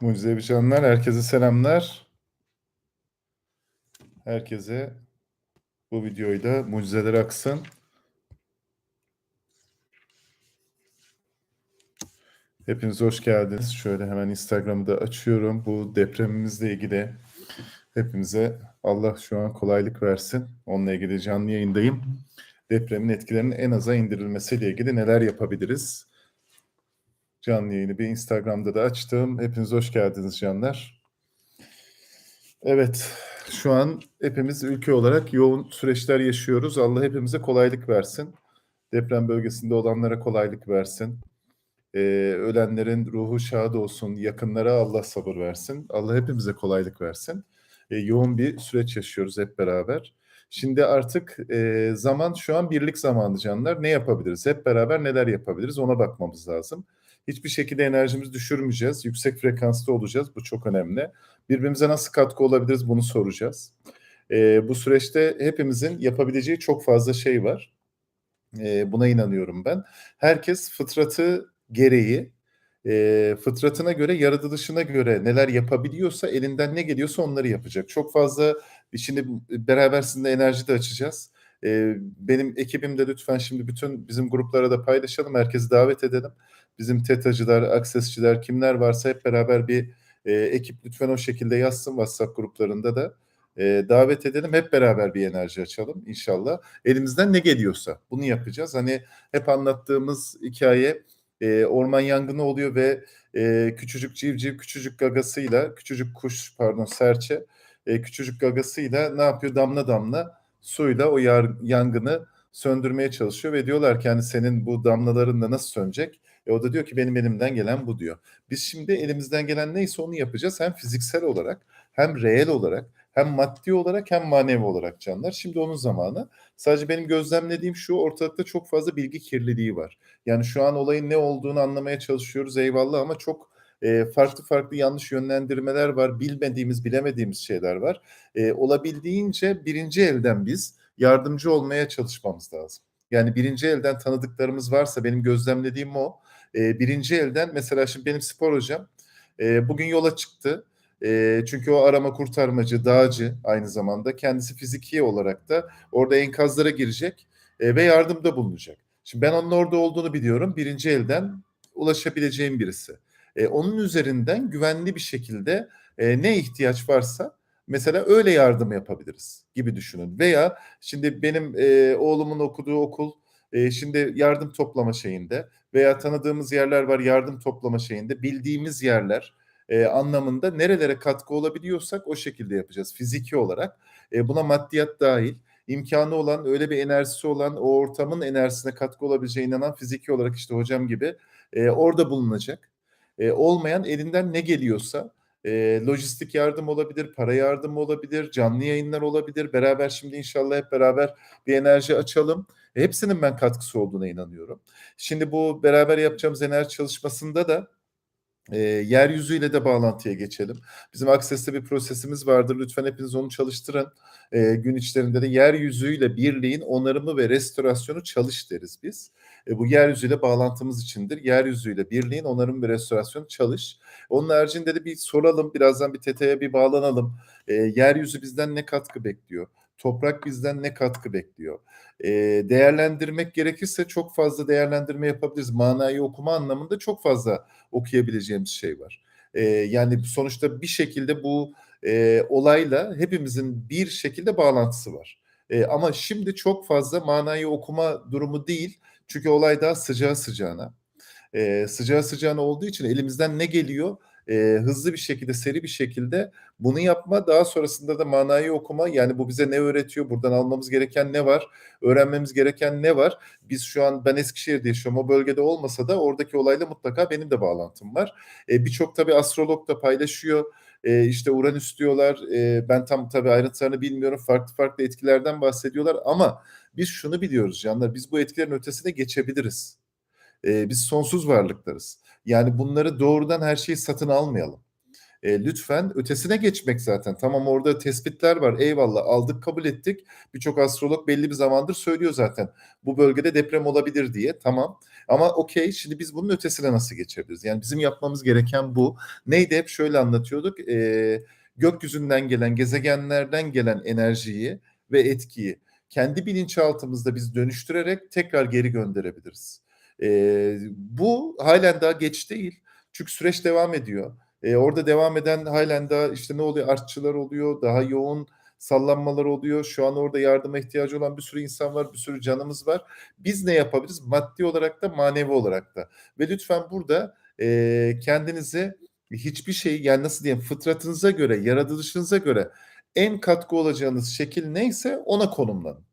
Mucizevi canlar, herkese selamlar. Herkese bu videoyu da mucizeler aksın. Hepiniz hoş geldiniz. Şöyle hemen Instagram'ı da açıyorum. Bu depremimizle ilgili hepimize Allah şu an kolaylık versin. Onunla ilgili canlı yayındayım. Depremin etkilerinin en aza indirilmesiyle ilgili neler yapabiliriz? Canlı yayını bir Instagram'da da açtım. Hepiniz hoş geldiniz canlar. Evet, şu an hepimiz ülke olarak yoğun süreçler yaşıyoruz. Allah hepimize kolaylık versin. Deprem bölgesinde olanlara kolaylık versin. Ee, ölenlerin ruhu şad olsun, yakınlara Allah sabır versin. Allah hepimize kolaylık versin. Ee, yoğun bir süreç yaşıyoruz hep beraber. Şimdi artık e, zaman şu an birlik zamanı canlar. Ne yapabiliriz? Hep beraber neler yapabiliriz? Ona bakmamız lazım. Hiçbir şekilde enerjimizi düşürmeyeceğiz. Yüksek frekansta olacağız. Bu çok önemli. Birbirimize nasıl katkı olabiliriz bunu soracağız. E, bu süreçte hepimizin yapabileceği çok fazla şey var. E, buna inanıyorum ben. Herkes fıtratı gereği, e, fıtratına göre, yaratılışına göre neler yapabiliyorsa, elinden ne geliyorsa onları yapacak. Çok fazla, şimdi beraber sizinle enerji de açacağız. E, benim ekibimde lütfen şimdi bütün bizim gruplara da paylaşalım, herkesi davet edelim. Bizim TETA'cılar, aksesçiler kimler varsa hep beraber bir e, ekip lütfen o şekilde yazsın WhatsApp gruplarında da e, davet edelim. Hep beraber bir enerji açalım inşallah. Elimizden ne geliyorsa bunu yapacağız. Hani hep anlattığımız hikaye e, orman yangını oluyor ve e, küçücük civciv küçücük gagasıyla küçücük kuş pardon serçe e, küçücük gagasıyla ne yapıyor damla damla suyla o yar, yangını söndürmeye çalışıyor ve diyorlar ki hani senin bu damlalarınla nasıl sönecek? E o da diyor ki benim elimden gelen bu diyor. Biz şimdi elimizden gelen neyse onu yapacağız hem fiziksel olarak hem reel olarak hem maddi olarak hem manevi olarak canlar. Şimdi onun zamanı. Sadece benim gözlemlediğim şu ortalıkta çok fazla bilgi kirliliği var. Yani şu an olayın ne olduğunu anlamaya çalışıyoruz eyvallah ama çok e, farklı farklı yanlış yönlendirmeler var. Bilmediğimiz, bilemediğimiz şeyler var. E, olabildiğince birinci elden biz yardımcı olmaya çalışmamız lazım. Yani birinci elden tanıdıklarımız varsa benim gözlemlediğim o. E, birinci elden mesela şimdi benim spor hocam e, bugün yola çıktı. E, çünkü o arama kurtarmacı, dağcı aynı zamanda kendisi fiziki olarak da orada enkazlara girecek e, ve yardımda bulunacak. Şimdi ben onun orada olduğunu biliyorum. Birinci elden ulaşabileceğim birisi. E, onun üzerinden güvenli bir şekilde e, ne ihtiyaç varsa mesela öyle yardım yapabiliriz gibi düşünün. Veya şimdi benim e, oğlumun okuduğu okul e, şimdi yardım toplama şeyinde veya tanıdığımız yerler var yardım toplama şeyinde bildiğimiz yerler e, anlamında nerelere katkı olabiliyorsak o şekilde yapacağız fiziki olarak. E, buna maddiyat dahil imkanı olan öyle bir enerjisi olan o ortamın enerjisine katkı olabileceğine inanan fiziki olarak işte hocam gibi e, orada bulunacak. E, olmayan elinden ne geliyorsa e, lojistik yardım olabilir, para yardımı olabilir, canlı yayınlar olabilir. Beraber şimdi inşallah hep beraber bir enerji açalım. E, hepsinin ben katkısı olduğuna inanıyorum. Şimdi bu beraber yapacağımız enerji çalışmasında da e, yeryüzüyle de bağlantıya geçelim. Bizim Akses'te bir prosesimiz vardır. Lütfen hepiniz onu çalıştırın. E, gün içlerinde de yeryüzüyle birliğin onarımı ve restorasyonu çalış deriz biz. E, bu yeryüzüyle bağlantımız içindir. Yeryüzüyle birliğin onarım ve restorasyonu çalış. Onun haricinde de bir soralım. Birazdan bir TT'ye bir bağlanalım. E, yeryüzü bizden ne katkı bekliyor? Toprak bizden ne katkı bekliyor? E, değerlendirmek gerekirse çok fazla değerlendirme yapabiliriz. Manayı okuma anlamında çok fazla okuyabileceğimiz şey var. E, yani sonuçta bir şekilde bu e, olayla hepimizin bir şekilde bağlantısı var. E, ama şimdi çok fazla manayı okuma durumu değil. Çünkü olay daha sıcağı sıcağına. E, sıcağı sıcağına olduğu için elimizden ne geliyor? e, hızlı bir şekilde, seri bir şekilde bunu yapma. Daha sonrasında da manayı okuma. Yani bu bize ne öğretiyor? Buradan almamız gereken ne var? Öğrenmemiz gereken ne var? Biz şu an ben Eskişehir'de yaşıyorum. O bölgede olmasa da oradaki olayla mutlaka benim de bağlantım var. E, Birçok tabii astrolog da paylaşıyor. E, işte Uranüs diyorlar. E, ben tam tabii ayrıntılarını bilmiyorum. Farklı farklı etkilerden bahsediyorlar ama biz şunu biliyoruz canlar. Biz bu etkilerin ötesine geçebiliriz. E, biz sonsuz varlıklarız. Yani bunları doğrudan her şeyi satın almayalım. E, lütfen ötesine geçmek zaten. Tamam orada tespitler var. Eyvallah aldık kabul ettik. Birçok astrolog belli bir zamandır söylüyor zaten. Bu bölgede deprem olabilir diye. Tamam. Ama okey şimdi biz bunun ötesine nasıl geçebiliriz? Yani bizim yapmamız gereken bu. Neydi hep şöyle anlatıyorduk. Ee, gökyüzünden gelen, gezegenlerden gelen enerjiyi ve etkiyi kendi bilinçaltımızda biz dönüştürerek tekrar geri gönderebiliriz. Ee, bu halen daha geç değil. Çünkü süreç devam ediyor. Ee, orada devam eden halen daha işte ne oluyor? Artçılar oluyor, daha yoğun sallanmalar oluyor. Şu an orada yardıma ihtiyacı olan bir sürü insan var, bir sürü canımız var. Biz ne yapabiliriz? Maddi olarak da manevi olarak da. Ve lütfen burada e, kendinizi hiçbir şey yani nasıl diyeyim fıtratınıza göre, yaratılışınıza göre en katkı olacağınız şekil neyse ona konumlanın.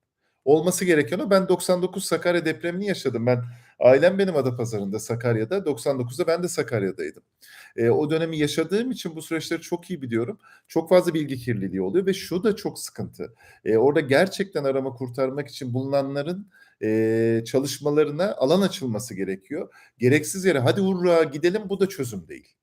Olması gereken o. Ben 99 Sakarya depremini yaşadım. Ben ailem benim Adapazarı'nda Sakarya'da. 99'da ben de Sakarya'daydım. E, o dönemi yaşadığım için bu süreçleri çok iyi biliyorum. Çok fazla bilgi kirliliği oluyor ve şu da çok sıkıntı. E, orada gerçekten arama kurtarmak için bulunanların e, çalışmalarına alan açılması gerekiyor. Gereksiz yere hadi hurra gidelim bu da çözüm değil.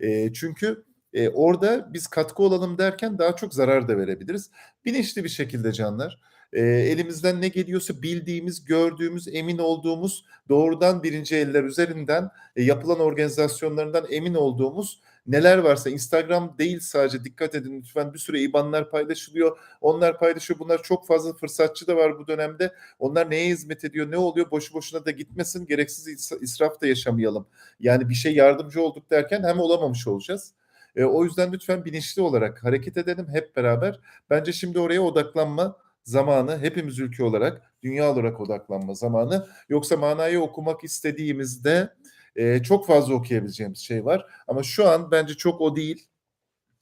E, çünkü e, orada biz katkı olalım derken daha çok zarar da verebiliriz. Bilinçli bir şekilde canlar e, elimizden ne geliyorsa bildiğimiz, gördüğümüz, emin olduğumuz doğrudan birinci eller üzerinden e, yapılan organizasyonlarından emin olduğumuz neler varsa Instagram değil sadece dikkat edin lütfen bir sürü IBAN'lar paylaşılıyor. Onlar paylaşıyor. Bunlar çok fazla fırsatçı da var bu dönemde. Onlar neye hizmet ediyor? Ne oluyor? Boşu boşuna da gitmesin. Gereksiz israf da yaşamayalım. Yani bir şey yardımcı olduk derken hem olamamış olacağız. E, o yüzden lütfen bilinçli olarak hareket edelim hep beraber. Bence şimdi oraya odaklanma zamanı hepimiz ülke olarak, dünya olarak odaklanma zamanı. Yoksa manayı okumak istediğimizde e, çok fazla okuyabileceğimiz şey var. Ama şu an bence çok o değil.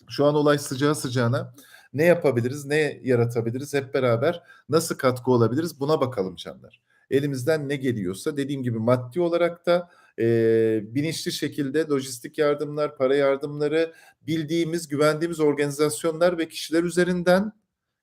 Şu an olay sıcağı sıcağına ne yapabiliriz, ne yaratabiliriz hep beraber nasıl katkı olabiliriz buna bakalım canlar. Elimizden ne geliyorsa dediğim gibi maddi olarak da e, bilinçli şekilde lojistik yardımlar, para yardımları bildiğimiz, güvendiğimiz organizasyonlar ve kişiler üzerinden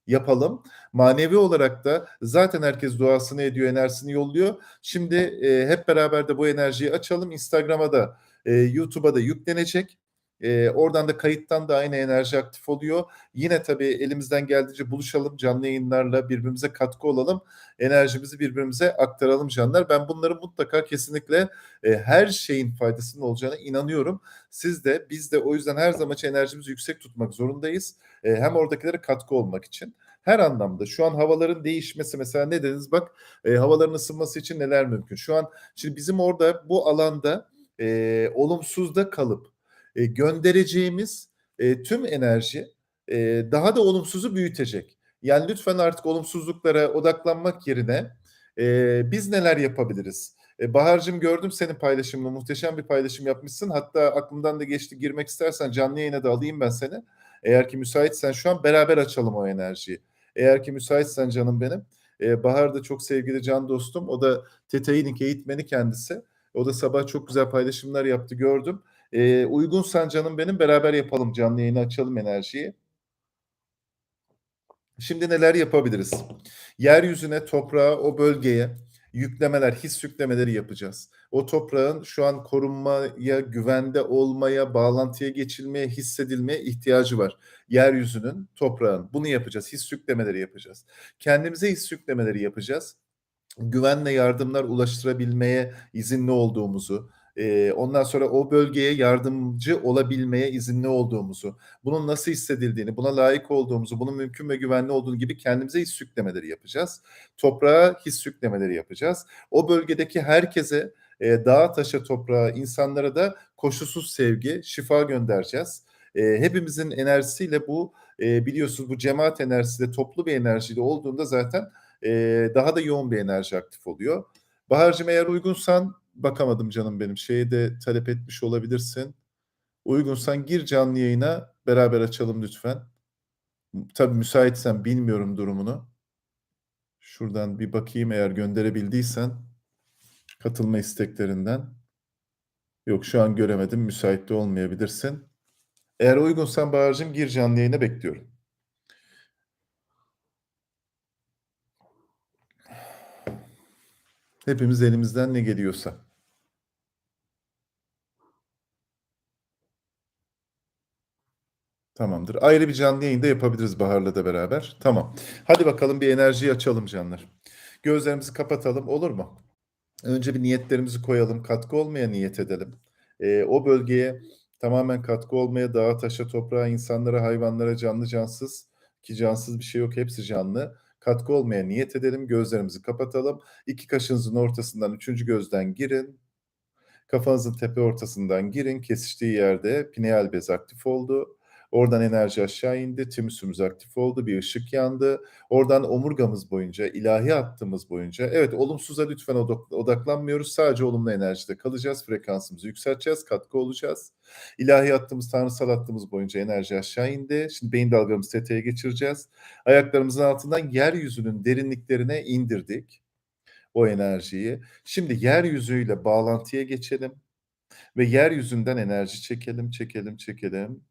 yapalım. Manevi olarak da zaten herkes duasını ediyor, enerjisini yolluyor. Şimdi e, hep beraber de bu enerjiyi açalım. Instagram'a da, e, YouTube'a da yüklenecek. E, oradan da kayıttan da aynı enerji aktif oluyor. Yine tabii elimizden geldiğince buluşalım canlı yayınlarla birbirimize katkı olalım. Enerjimizi birbirimize aktaralım canlar. Ben bunları mutlaka kesinlikle e, her şeyin faydasının olacağına inanıyorum. Siz de biz de o yüzden her zaman enerjimizi yüksek tutmak zorundayız. E, hem oradakilere katkı olmak için. Her anlamda şu an havaların değişmesi mesela ne dediniz bak e, havaların ısınması için neler mümkün. Şu an şimdi bizim orada bu alanda e, olumsuzda kalıp e, göndereceğimiz e, tüm enerji e, daha da olumsuzu büyütecek. Yani lütfen artık olumsuzluklara odaklanmak yerine biz neler yapabiliriz? E, Bahar'cığım gördüm senin paylaşımını. Muhteşem bir paylaşım yapmışsın. Hatta aklımdan da geçti girmek istersen canlı yayına da alayım ben seni. Eğer ki müsaitsen şu an beraber açalım o enerjiyi. Eğer ki müsaitsen canım benim. Bahar da çok sevgili can dostum. O da Healing eğitmeni kendisi. O da sabah çok güzel paylaşımlar yaptı gördüm. E, uygunsan canım benim beraber yapalım canlı yayını açalım enerjiyi. Şimdi neler yapabiliriz? Yeryüzüne, toprağa, o bölgeye yüklemeler, his yüklemeleri yapacağız. O toprağın şu an korunmaya, güvende olmaya, bağlantıya geçilmeye, hissedilmeye ihtiyacı var. Yeryüzünün, toprağın. Bunu yapacağız. His yüklemeleri yapacağız. Kendimize his yüklemeleri yapacağız. Güvenle yardımlar ulaştırabilmeye izinli olduğumuzu, ondan sonra o bölgeye yardımcı olabilmeye izinli olduğumuzu, bunun nasıl hissedildiğini, buna layık olduğumuzu, bunun mümkün ve güvenli olduğunu gibi kendimize his yüklemeleri yapacağız. Toprağa his yüklemeleri yapacağız. O bölgedeki herkese, e, dağa, taşa, toprağa, insanlara da koşulsuz sevgi, şifa göndereceğiz. E, hepimizin enerjisiyle bu e, biliyorsunuz bu cemaat enerjisiyle toplu bir enerjiyle olduğunda zaten e, daha da yoğun bir enerji aktif oluyor. Bahar'cığım eğer uygunsan bakamadım canım benim. Şeyi de talep etmiş olabilirsin. Uygunsan gir canlı yayına beraber açalım lütfen. Tabii müsaitsen bilmiyorum durumunu. Şuradan bir bakayım eğer gönderebildiysen katılma isteklerinden. Yok şu an göremedim. Müsait de olmayabilirsin. Eğer uygunsan Bahar'cığım gir canlı yayına bekliyorum. Hepimiz elimizden ne geliyorsa. Tamamdır. Ayrı bir canlı yayında yapabiliriz Bahar'la da beraber. Tamam. Hadi bakalım bir enerjiyi açalım canlar. Gözlerimizi kapatalım olur mu? Önce bir niyetlerimizi koyalım, katkı olmaya niyet edelim. Eee, o bölgeye tamamen katkı olmaya, dağa, taşa, toprağa, insanlara, hayvanlara, canlı cansız ki cansız bir şey yok, hepsi canlı. Katkı olmaya niyet edelim, gözlerimizi kapatalım. 2 kaşınızın ortasından 3'üncü gözden girin. Kafanızın tepe ortasından girin. Kesiştiği yerde pineal bez aktif oldu. Oradan enerji aşağı indi. Tümüsümüz aktif oldu. Bir ışık yandı. Oradan omurgamız boyunca, ilahi hattımız boyunca evet olumsuza lütfen odak odaklanmıyoruz. Sadece olumlu enerjide kalacağız. Frekansımızı yükselteceğiz. Katkı olacağız. İlahi hattımız, tanrısal hattımız boyunca enerji aşağı indi. Şimdi beyin dalgamızı tetiğe geçireceğiz. Ayaklarımızın altından yeryüzünün derinliklerine indirdik o enerjiyi. Şimdi yeryüzüyle bağlantıya geçelim ve yeryüzünden enerji çekelim, çekelim, çekelim.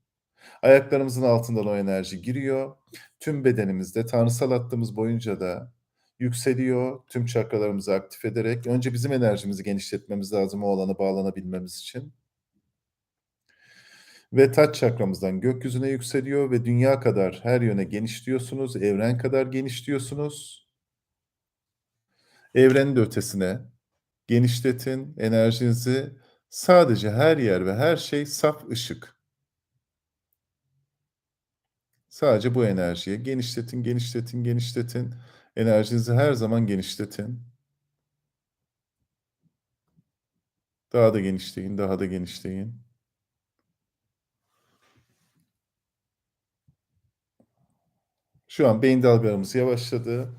Ayaklarımızın altından o enerji giriyor. Tüm bedenimizde, tanrısal hattımız boyunca da yükseliyor. Tüm çakralarımızı aktif ederek. Önce bizim enerjimizi genişletmemiz lazım o alana bağlanabilmemiz için. Ve taç çakramızdan gökyüzüne yükseliyor ve dünya kadar her yöne genişliyorsunuz, evren kadar genişliyorsunuz. Evrenin de ötesine genişletin enerjinizi. Sadece her yer ve her şey saf ışık. Sadece bu enerjiye genişletin, genişletin, genişletin. Enerjinizi her zaman genişletin. Daha da genişleyin, daha da genişleyin. Şu an beyin dalgalarımız yavaşladı.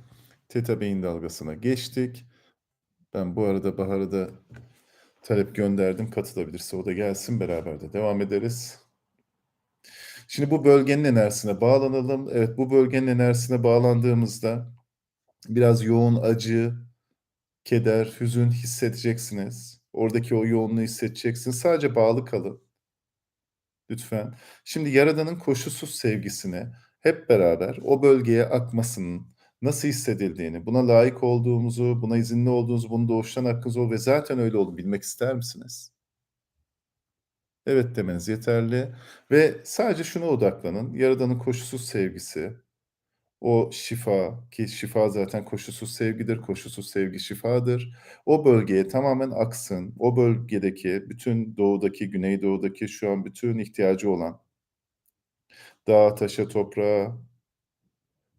Teta beyin dalgasına geçtik. Ben bu arada Bahar'a da talep gönderdim. Katılabilirse o da gelsin beraber de devam ederiz. Şimdi bu bölgenin enerjisine bağlanalım. Evet bu bölgenin enerjisine bağlandığımızda biraz yoğun acı, keder, hüzün hissedeceksiniz. Oradaki o yoğunluğu hissedeceksiniz. Sadece bağlı kalın. Lütfen. Şimdi Yaradan'ın koşulsuz sevgisini hep beraber o bölgeye akmasının nasıl hissedildiğini, buna layık olduğumuzu, buna izinli olduğunuzu, bunun doğuştan hakkınız o ve zaten öyle olduğunu bilmek ister misiniz? Evet demeniz yeterli ve sadece şuna odaklanın. Yaradan'ın koşulsuz sevgisi, o şifa ki şifa zaten koşulsuz sevgidir, koşulsuz sevgi şifadır. O bölgeye tamamen aksın. O bölgedeki bütün doğudaki, güneydoğudaki şu an bütün ihtiyacı olan dağa, taşa, toprağa,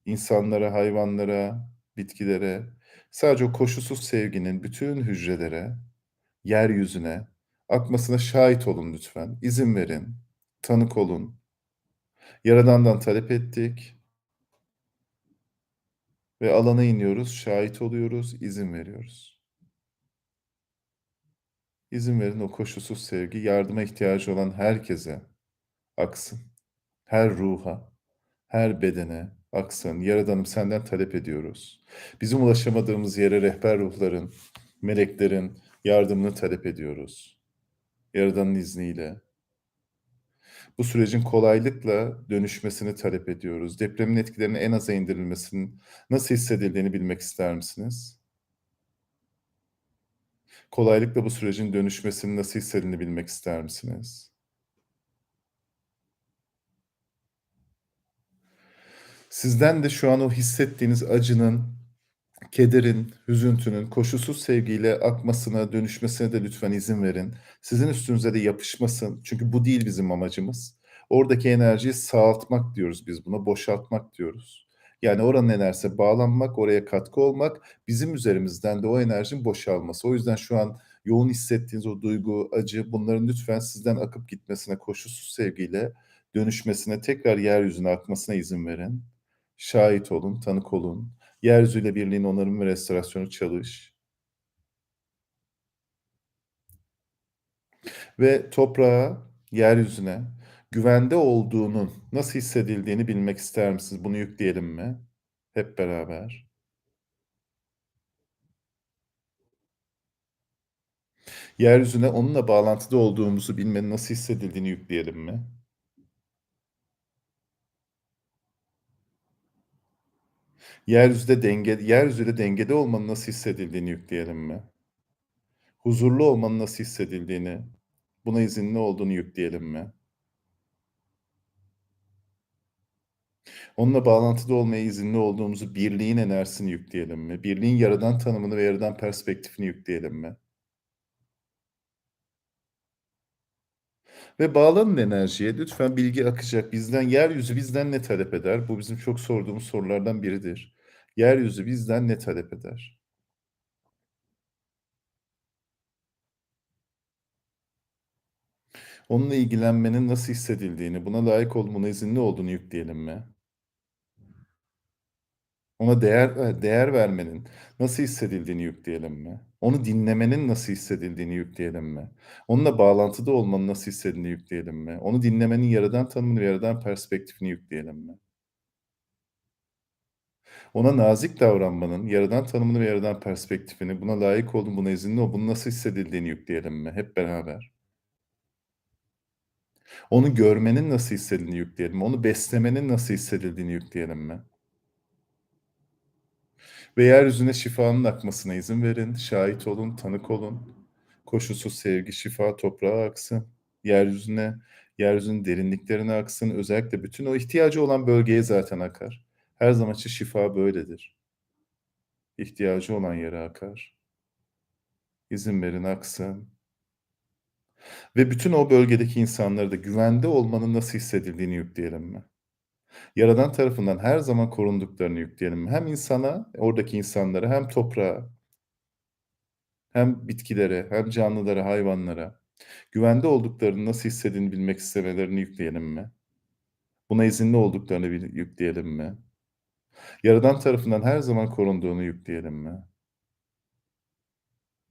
insanlara, hayvanlara, bitkilere, sadece o koşulsuz sevginin bütün hücrelere, yeryüzüne akmasına şahit olun lütfen. İzin verin, tanık olun. Yaradan'dan talep ettik ve alana iniyoruz, şahit oluyoruz, izin veriyoruz. İzin verin o koşulsuz sevgi yardıma ihtiyacı olan herkese aksın. Her ruha, her bedene aksın. Yaradanım senden talep ediyoruz. Bizim ulaşamadığımız yere rehber ruhların, meleklerin yardımını talep ediyoruz. Yaradan'ın izniyle. Bu sürecin kolaylıkla dönüşmesini talep ediyoruz. Depremin etkilerinin en aza indirilmesinin nasıl hissedildiğini bilmek ister misiniz? Kolaylıkla bu sürecin dönüşmesinin nasıl hissedildiğini bilmek ister misiniz? Sizden de şu an o hissettiğiniz acının, kederin, hüzüntünün koşulsuz sevgiyle akmasına, dönüşmesine de lütfen izin verin. Sizin üstünüze de yapışmasın. Çünkü bu değil bizim amacımız. Oradaki enerjiyi sağaltmak diyoruz biz buna, boşaltmak diyoruz. Yani oranın enerjisine bağlanmak, oraya katkı olmak, bizim üzerimizden de o enerjinin boşalması. O yüzden şu an yoğun hissettiğiniz o duygu, acı bunların lütfen sizden akıp gitmesine, koşulsuz sevgiyle dönüşmesine, tekrar yeryüzüne akmasına izin verin. Şahit olun, tanık olun. Yeryüzüyle birliğin onarım ve restorasyonu çalış. Ve toprağa, yeryüzüne güvende olduğunun nasıl hissedildiğini bilmek ister misiniz? Bunu yükleyelim mi? Hep beraber. Yeryüzüne onunla bağlantıda olduğumuzu bilmenin nasıl hissedildiğini yükleyelim mi? Yeryüzüde denge yeryüzüyle dengede olmanın nasıl hissedildiğini yükleyelim mi? Huzurlu olmanın nasıl hissedildiğini, buna izinli olduğunu yükleyelim mi? Onunla bağlantıda olmaya izinli olduğumuzu birliğin enerjisini yükleyelim mi? Birliğin yaradan tanımını ve yaradan perspektifini yükleyelim mi? Ve bağlanın enerjiye. Lütfen bilgi akacak. Bizden yeryüzü bizden ne talep eder? Bu bizim çok sorduğumuz sorulardan biridir. Yeryüzü bizden ne talep eder? Onunla ilgilenmenin nasıl hissedildiğini, buna layık olmana izinli olduğunu yükleyelim mi? Ona değer eee, değer vermenin nasıl hissedildiğini yükleyelim mi? Onu dinlemenin nasıl hissedildiğini yükleyelim mi? Onunla bağlantıda olmanın nasıl hissedildiğini yükleyelim mi? Onu dinlemenin yaradan tanımını ve yaradan perspektifini yükleyelim mi? Ona nazik davranmanın yaradan tanımını ve yaradan perspektifini, buna layık olduğun, buna izinli ol, bunun nasıl hissedildiğini yükleyelim mi hep beraber? Onu görmenin nasıl hissedildiğini yükleyelim mi? Onu beslemenin nasıl hissedildiğini yükleyelim mi? Ve yeryüzüne şifanın akmasına izin verin. Şahit olun, tanık olun. Koşulsuz sevgi, şifa toprağa aksın. Yeryüzüne, yeryüzünün derinliklerine aksın. Özellikle bütün o ihtiyacı olan bölgeye zaten akar. Her zaman için şifa böyledir. İhtiyacı olan yere akar. İzin verin aksın. Ve bütün o bölgedeki insanlara da güvende olmanın nasıl hissedildiğini yükleyelim mi? Yaradan tarafından her zaman korunduklarını yükleyelim? Hem insana, oradaki insanlara hem toprağa hem bitkilere, hem canlılara, hayvanlara güvende olduklarını nasıl hissettiğini bilmek istemelerini yükleyelim mi? Buna izinli olduklarını yükleyelim mi? Yaradan tarafından her zaman korunduğunu yükleyelim mi?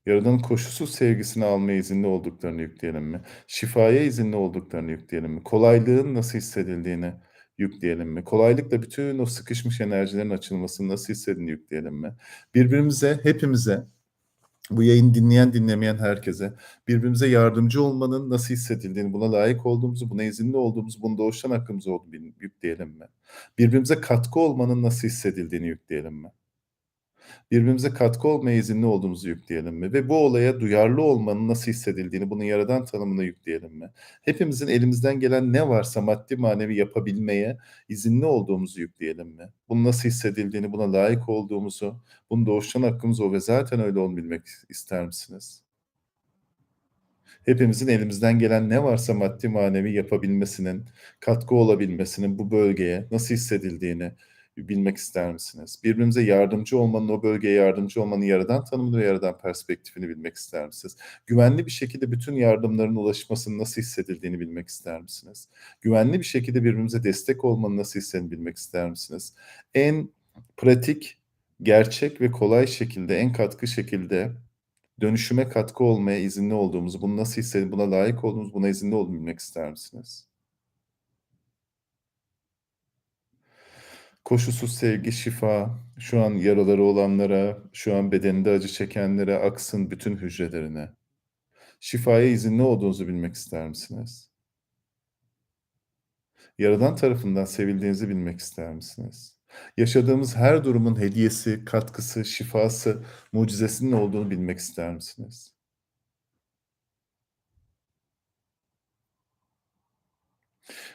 Yaradan'ın koşulsuz sevgisini almaya izinli olduklarını yükleyelim mi? Şifaya izinli olduklarını yükleyelim mi? Kolaylığın nasıl hissedildiğini yükleyelim mi? Kolaylıkla bütün o sıkışmış enerjilerin açılmasını nasıl hissettiğini yükleyelim mi? Birbirimize, hepimize, bu yayını dinleyen, dinlemeyen herkese birbirimize yardımcı olmanın nasıl hissedildiğini, buna layık olduğumuzu, buna izinli olduğumuzu, bunun doğuştan hakkımız olduğunu yükleyelim mi? Birbirimize katkı olmanın nasıl hissedildiğini yükleyelim mi? Birbirimize katkı olmaya izinli olduğumuzu yükleyelim mi? Ve bu olaya duyarlı olmanın nasıl hissedildiğini, bunun yaradan tanımını yükleyelim mi? Hepimizin elimizden gelen ne varsa maddi manevi yapabilmeye izinli olduğumuzu yükleyelim mi? Bunun nasıl hissedildiğini, buna layık olduğumuzu, bunun doğuştan hakkımız o ve zaten öyle olduğunu bilmek ister misiniz? Hepimizin elimizden gelen ne varsa maddi manevi yapabilmesinin, katkı olabilmesinin bu bölgeye nasıl hissedildiğini bilmek ister misiniz? Birbirimize yardımcı olmanın, o bölgeye yardımcı olmanın yaradan tanımını ve yaradan perspektifini bilmek ister misiniz? Güvenli bir şekilde bütün yardımların ulaşmasının nasıl hissedildiğini bilmek ister misiniz? Güvenli bir şekilde birbirimize destek olmanın nasıl hissedildiğini bilmek ister misiniz? En pratik, gerçek ve kolay şekilde, en katkı şekilde dönüşüme katkı olmaya izinli olduğumuzu, bunu nasıl hissedip buna layık olduğumuzu, buna izinli olduğumuzu bilmek ister misiniz? Koşulsuz sevgi, şifa, şu an yaraları olanlara, şu an bedeninde acı çekenlere aksın bütün hücrelerine. Şifaya izinli olduğunuzu bilmek ister misiniz? Yaradan tarafından sevildiğinizi bilmek ister misiniz? Yaşadığımız her durumun hediyesi, katkısı, şifası, mucizesinin olduğunu bilmek ister misiniz?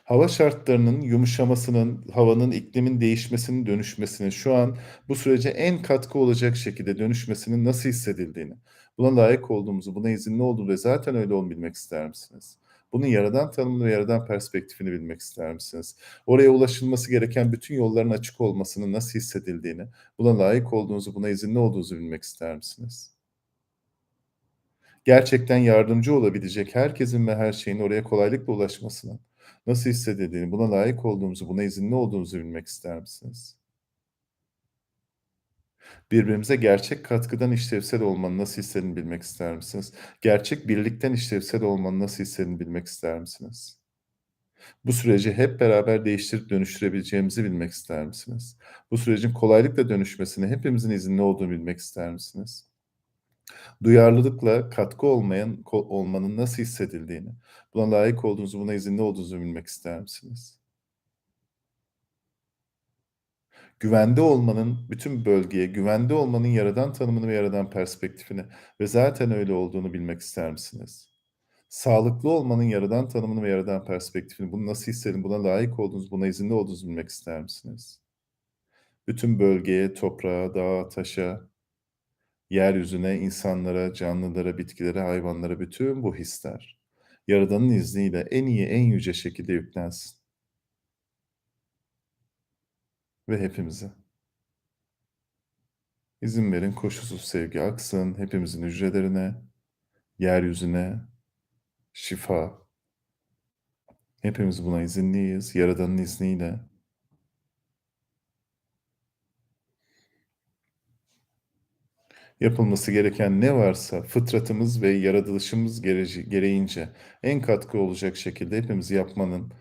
Hava şartlarının yumuşamasının, havanın, iklimin değişmesinin, dönüşmesinin, şu an bu sürece en katkı olacak şekilde dönüşmesinin nasıl hissedildiğini, buna layık olduğumuzu, buna izinli olduğumuzu ve zaten öyle olduğunu bilmek ister misiniz? Bunun yaradan tanımını ve yaradan perspektifini bilmek ister misiniz? Oraya ulaşılması gereken bütün yolların açık olmasının nasıl hissedildiğini, buna layık olduğunuzu, buna izinli olduğunuzu bilmek ister misiniz? Gerçekten yardımcı olabilecek herkesin ve her şeyin oraya kolaylıkla ulaşmasının nasıl hissedildiğini, buna layık olduğumuzu, buna izinli olduğumuzu bilmek ister misiniz? Birbirimize gerçek katkıdan işlevsel olmanın nasıl hissettiğini bilmek ister misiniz? Gerçek birlikten işlevsel olmanın nasıl hissettiğini bilmek ister misiniz? Bu süreci hep beraber değiştirip dönüştürebileceğimizi bilmek ister misiniz? Bu sürecin kolaylıkla dönüşmesine hepimizin izinli olduğunu bilmek ister misiniz? Duyarlılıkla katkı olmayan olmanın nasıl hissedildiğini, buna layık olduğunuzu, buna izinli olduğunuzu bilmek ister misiniz? Güvende olmanın bütün bölgeye, güvende olmanın yaradan tanımını ve yaradan perspektifini ve zaten öyle olduğunu bilmek ister misiniz? Sağlıklı olmanın yaradan tanımını ve yaradan perspektifini, bunu nasıl hissedin, buna layık olduğunuzu, buna izinli olduğunuzu bilmek ister misiniz? Bütün bölgeye, toprağa, dağa, taşa, yeryüzüne, insanlara, canlılara, bitkilere, hayvanlara bütün bu hisler Yaradan'ın izniyle en iyi, en yüce şekilde yüklensin. Ve hepimize. İzin verin koşulsuz sevgi aksın hepimizin hücrelerine, yeryüzüne, şifa. Hepimiz buna izinliyiz, Yaradan'ın izniyle. Yapılması gereken ne varsa fıtratımız ve yaratılışımız gereci gereğince en katkı olacak şekilde hepimiz yapmanın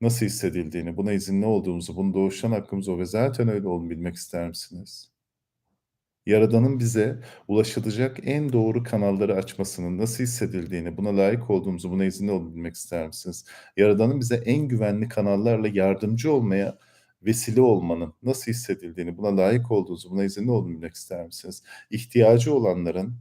nasıl hissedildiğini, buna izinli olduğumuzu, bunun doğuştan hakkımız o ve zaten öyle olduğunu bilmek ister misiniz? Yaradan'ın bize ulaşılacak en doğru kanalları açmasının nasıl hissedildiğini, buna layık olduğumuzu, buna izinli olduğumuzu bilmek ister misiniz? Yaradan'ın bize en güvenli kanallarla yardımcı olmaya vesile olmanın nasıl hissedildiğini, buna layık olduğunuzu, buna olduğunuzu bilmek ister misiniz? İhtiyacı olanların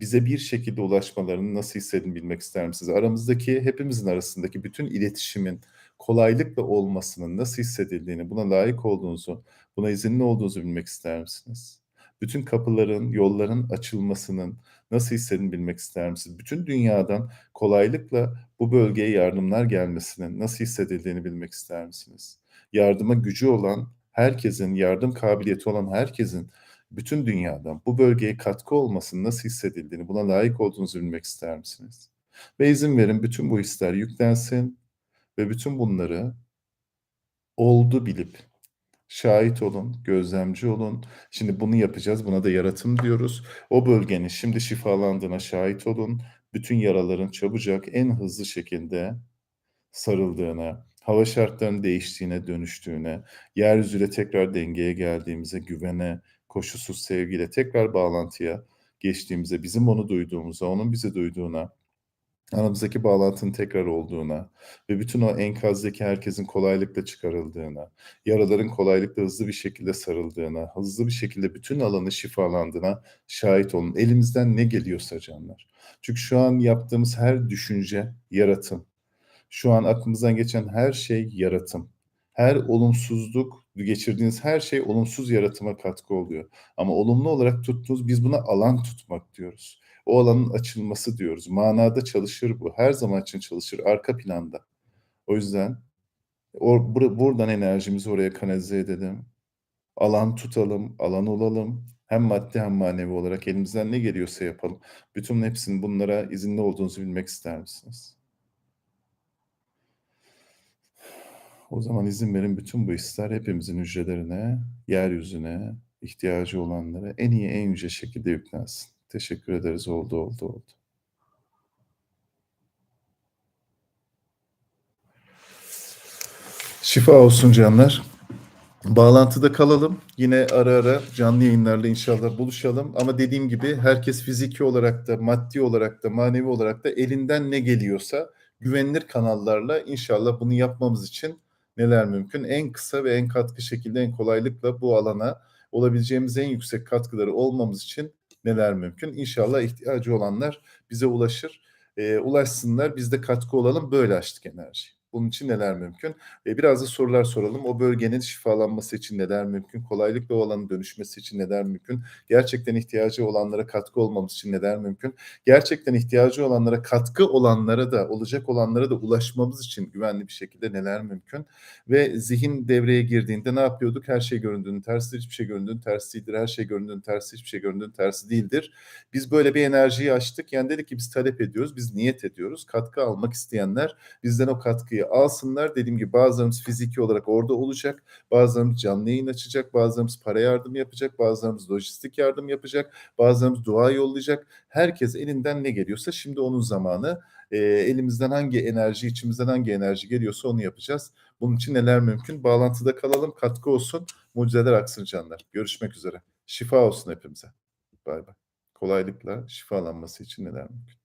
bize bir şekilde ulaşmalarının nasıl hissettiğini bilmek ister misiniz? Aramızdaki, hepimizin arasındaki bütün iletişimin kolaylıkla olmasının nasıl hissedildiğini, buna layık olduğunuzu, buna izinli olduğunuzu bilmek ister misiniz? Bütün kapıların, yolların açılmasının nasıl hissettiğini bilmek ister misiniz? Bütün dünyadan kolaylıkla bu bölgeye yardımlar gelmesinin nasıl hissedildiğini bilmek ister misiniz? Yardıma gücü olan herkesin, yardım kabiliyeti olan herkesin bütün dünyadan bu bölgeye katkı olmasının nasıl hissedildiğini, buna layık olduğunuzu bilmek ister misiniz? Ve izin verin bütün bu hisler yüklensin ve bütün bunları oldu bilip şahit olun, gözlemci olun. Şimdi bunu yapacağız. Buna da yaratım diyoruz. O bölgenin şimdi şifalandığına şahit olun. Bütün yaraların çabucak en hızlı şekilde sarıldığına, hava şartlarının değiştiğine, dönüştüğüne, yeryüzüyle tekrar dengeye geldiğimize, güvene, koşulsuz sevgiyle tekrar bağlantıya geçtiğimize, bizim onu duyduğumuza, onun bizi duyduğuna, aramızdaki bağlantının tekrar olduğuna ve bütün o enkazdaki herkesin kolaylıkla çıkarıldığına, yaraların kolaylıkla hızlı bir şekilde sarıldığına, hızlı bir şekilde bütün alanı şifalandığına şahit olun. Elimizden ne geliyorsa canlar. Çünkü şu an yaptığımız her düşünce yaratım. Şu an aklımızdan geçen her şey yaratım. Her olumsuzluk, geçirdiğiniz her şey olumsuz yaratıma katkı oluyor. Ama olumlu olarak tuttuğunuz, biz buna alan tutmak diyoruz. O alanın açılması diyoruz. Manada çalışır bu. Her zaman için çalışır. Arka planda. O yüzden or, bur buradan enerjimizi oraya kanalize edelim. Alan tutalım, alan olalım. Hem maddi hem manevi olarak elimizden ne geliyorsa yapalım. Bütün hepsinin bunlara izinli olduğunuzu bilmek ister misiniz? O zaman izin verin bütün bu hisler hepimizin hücrelerine, yeryüzüne, ihtiyacı olanlara en iyi, en yüce şekilde yüklensin. Teşekkür ederiz. Oldu, oldu, oldu. Şifa olsun canlar. Bağlantıda kalalım. Yine ara ara canlı yayınlarla inşallah buluşalım. Ama dediğim gibi herkes fiziki olarak da, maddi olarak da, manevi olarak da elinden ne geliyorsa güvenilir kanallarla inşallah bunu yapmamız için neler mümkün? En kısa ve en katkı şekilde, en kolaylıkla bu alana olabileceğimiz en yüksek katkıları olmamız için neler mümkün? İnşallah ihtiyacı olanlar bize ulaşır. E, ulaşsınlar, biz de katkı olalım. Böyle açtık enerjiyi. Bunun için neler mümkün? E, biraz da sorular soralım. O bölgenin şifalanması için neler mümkün? Kolaylıkla o dönüşmesi için neler mümkün? Gerçekten ihtiyacı olanlara katkı olmamız için neler mümkün? Gerçekten ihtiyacı olanlara katkı olanlara da, olacak olanlara da ulaşmamız için güvenli bir şekilde neler mümkün? Ve zihin devreye girdiğinde ne yapıyorduk? Her şey göründüğünün tersidir, hiçbir şey göründüğünün tersi değildir. Her şey göründüğünün tersi, hiçbir şey göründüğünün tersi değildir. Biz böyle bir enerjiyi açtık. Yani dedik ki biz talep ediyoruz, biz niyet ediyoruz. Katkı almak isteyenler bizden o katkıyı alsınlar. Dediğim gibi bazılarımız fiziki olarak orada olacak, bazılarımız canlı yayın açacak, bazılarımız para yardım yapacak, bazılarımız lojistik yardım yapacak, bazılarımız dua yollayacak. Herkes elinden ne geliyorsa şimdi onun zamanı. E, elimizden hangi enerji, içimizden hangi enerji geliyorsa onu yapacağız. Bunun için neler mümkün? Bağlantıda kalalım, katkı olsun, mucizeler aksın canlar. Görüşmek üzere. Şifa olsun hepimize. Bay bay. Kolaylıkla şifalanması için neler mümkün?